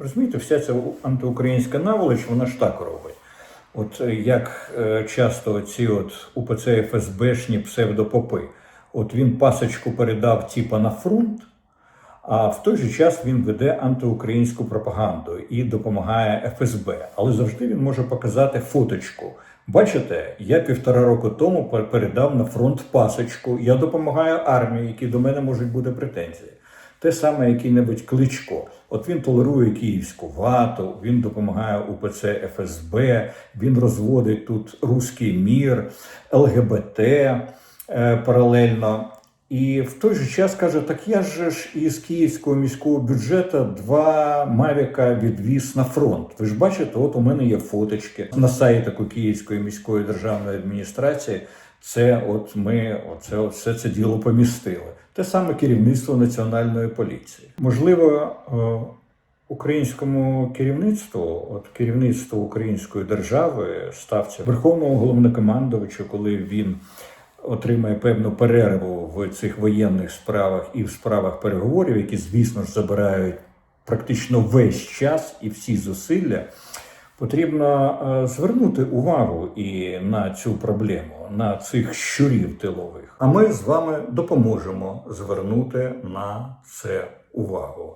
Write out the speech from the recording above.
розумієте, вся ця антиукраїнська наволоч, вона ж так робить. От е, як е, часто ці от УПЦ ФСБшні псевдопопи, от він пасочку передав типа на фронт, а в той же час він веде антиукраїнську пропаганду і допомагає ФСБ. Але завжди він може показати фоточку. Бачите, я півтора року тому пер- передав на фронт пасочку. Я допомагаю армії, які до мене можуть бути претензії. Те саме який-небудь кличко. От він толерує київську вату, він допомагає УПЦ ФСБ, він розводить тут руський мір, ЛГБТ е, паралельно. І в той же час каже: так я же ж із київського міського бюджету два мавіка відвіз на фронт. Ви ж бачите, от у мене є фоточки на сайті Київської міської державної адміністрації. Це от ми оце все це діло помістили. Те саме керівництво національної поліції. Можливо, е, українському керівництву, от керівництву української держави, ставця верховного головнокомандувача, коли він отримає певну перерву в цих воєнних справах і в справах переговорів, які, звісно ж, забирають практично весь час і всі зусилля. Потрібно е, звернути увагу і на цю проблему, на цих щурів тилових. А ми з вами допоможемо звернути на це увагу.